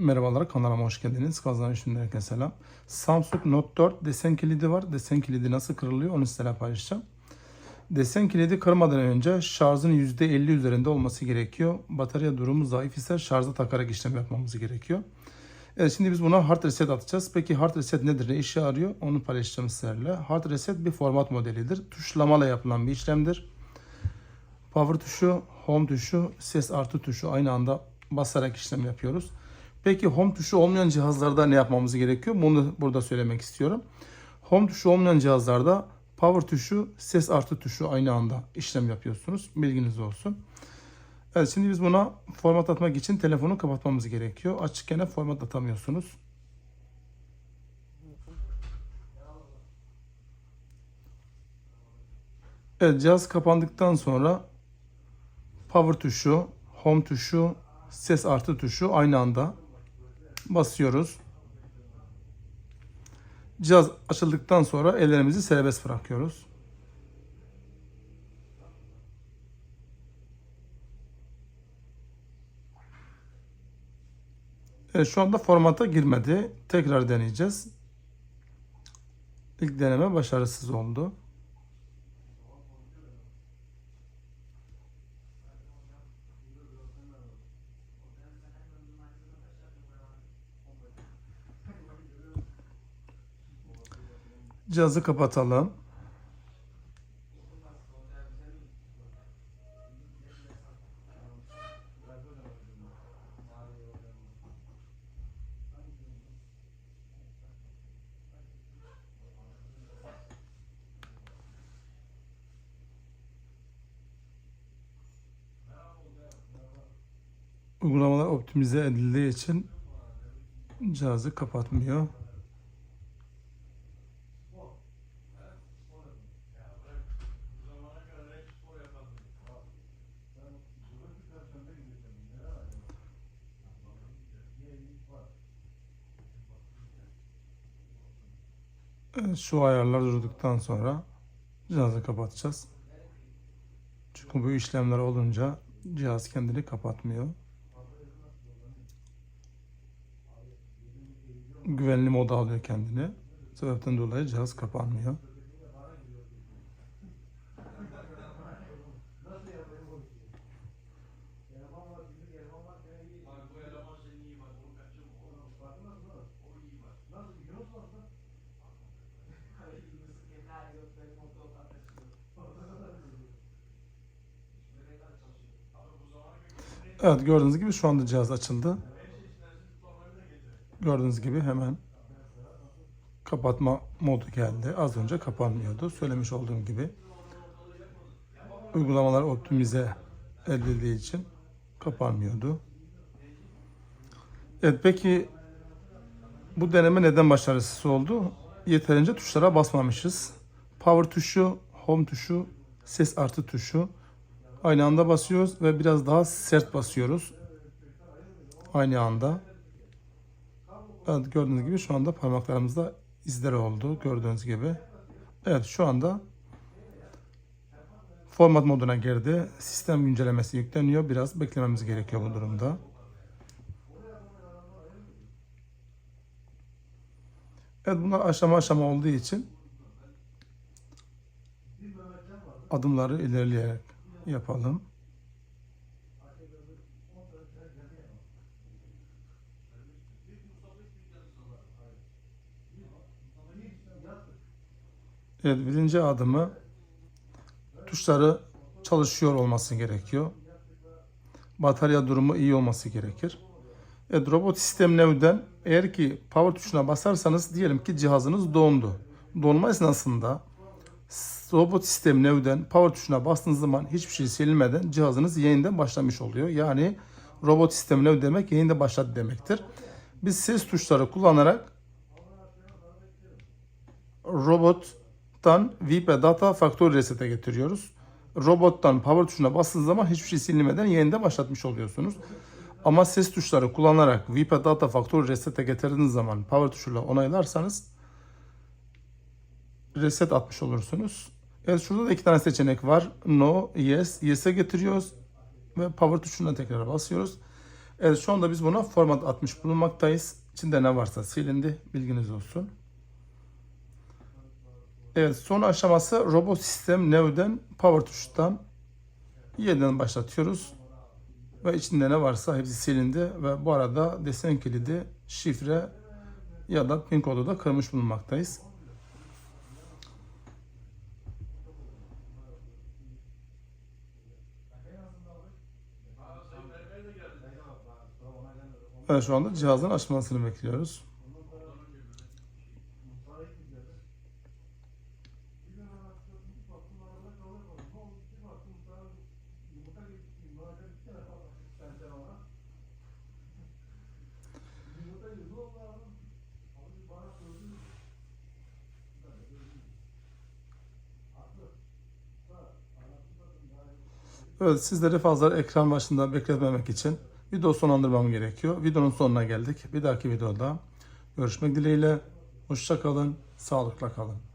Merhabalar kanalıma hoş geldiniz. Kazan üstünde herkese selam. Samsung Note 4 desen kilidi var. Desen kilidi nasıl kırılıyor onu sizlerle paylaşacağım. Desen kilidi kırmadan önce şarjın %50 üzerinde olması gerekiyor. Batarya durumu zayıf ise şarja takarak işlem yapmamız gerekiyor. Evet şimdi biz buna hard reset atacağız. Peki hard reset nedir? Ne işe yarıyor? Onu paylaşacağım sizlerle. Hard reset bir format modelidir. Tuşlamayla yapılan bir işlemdir. Power tuşu, home tuşu, ses artı tuşu aynı anda basarak işlem yapıyoruz. Peki home tuşu olmayan cihazlarda ne yapmamız gerekiyor? Bunu burada söylemek istiyorum. Home tuşu olmayan cihazlarda power tuşu, ses artı tuşu aynı anda işlem yapıyorsunuz. Bilginiz olsun. Evet şimdi biz buna format atmak için telefonu kapatmamız gerekiyor. Açıkken format atamıyorsunuz. Evet cihaz kapandıktan sonra power tuşu, home tuşu, ses artı tuşu aynı anda basıyoruz. Cihaz açıldıktan sonra ellerimizi serbest bırakıyoruz. Evet, şu anda formata girmedi. Tekrar deneyeceğiz. İlk deneme başarısız oldu. Cihazı kapatalım. Uygulamalar optimize edildiği için cihazı kapatmıyor. Şu ayarlar durduktan sonra cihazı kapatacağız. Çünkü bu işlemler olunca cihaz kendini kapatmıyor. Güvenli moda alıyor kendini. Sebepten dolayı cihaz kapanmıyor. Evet gördüğünüz gibi şu anda cihaz açıldı. Gördüğünüz gibi hemen kapatma modu geldi. Az önce kapanmıyordu. Söylemiş olduğum gibi uygulamalar optimize edildiği için kapanmıyordu. Evet peki bu deneme neden başarısız oldu? Yeterince tuşlara basmamışız. Power tuşu, home tuşu, ses artı tuşu aynı anda basıyoruz ve biraz daha sert basıyoruz. Aynı anda. Evet gördüğünüz gibi şu anda parmaklarımızda izleri oldu. Gördüğünüz gibi. Evet şu anda format moduna girdi. Sistem güncellemesi yükleniyor. Biraz beklememiz gerekiyor bu durumda. Evet bunlar aşama aşama olduğu için adımları ilerleyerek yapalım. Evet birinci adımı tuşları çalışıyor olması gerekiyor. Batarya durumu iyi olması gerekir. Evet robot sistem nevden eğer ki power tuşuna basarsanız diyelim ki cihazınız dondu. Donma esnasında robot sistem nevden power tuşuna bastığınız zaman hiçbir şey silinmeden cihazınız yeniden başlamış oluyor. Yani robot sistem nev demek yeniden başladı demektir. Biz ses tuşları kullanarak robottan VIP data factory reset'e getiriyoruz. Robottan power tuşuna bastığınız zaman hiçbir şey silinmeden yeniden başlatmış oluyorsunuz. Ama ses tuşları kullanarak VIP data factory reset'e getirdiğiniz zaman power tuşuyla onaylarsanız reset atmış olursunuz. Evet şurada da iki tane seçenek var. No, yes, yes'e getiriyoruz ve power tuşuna tekrar basıyoruz. Evet şu anda biz buna format atmış bulunmaktayız. İçinde ne varsa silindi. Bilginiz olsun. Evet son aşaması robot sistem Neo'den power tuştan yeniden başlatıyoruz. Ve içinde ne varsa hepsi silindi ve bu arada desen kilidi, şifre ya da pin kodu da kırmış bulunmaktayız. Evet şu anda cihazın açılmasını bekliyoruz. Evet sizleri fazla ekran başında bekletmemek için video sonlandırmam gerekiyor. Videonun sonuna geldik. Bir dahaki videoda görüşmek dileğiyle. Hoşça kalın, sağlıkla kalın.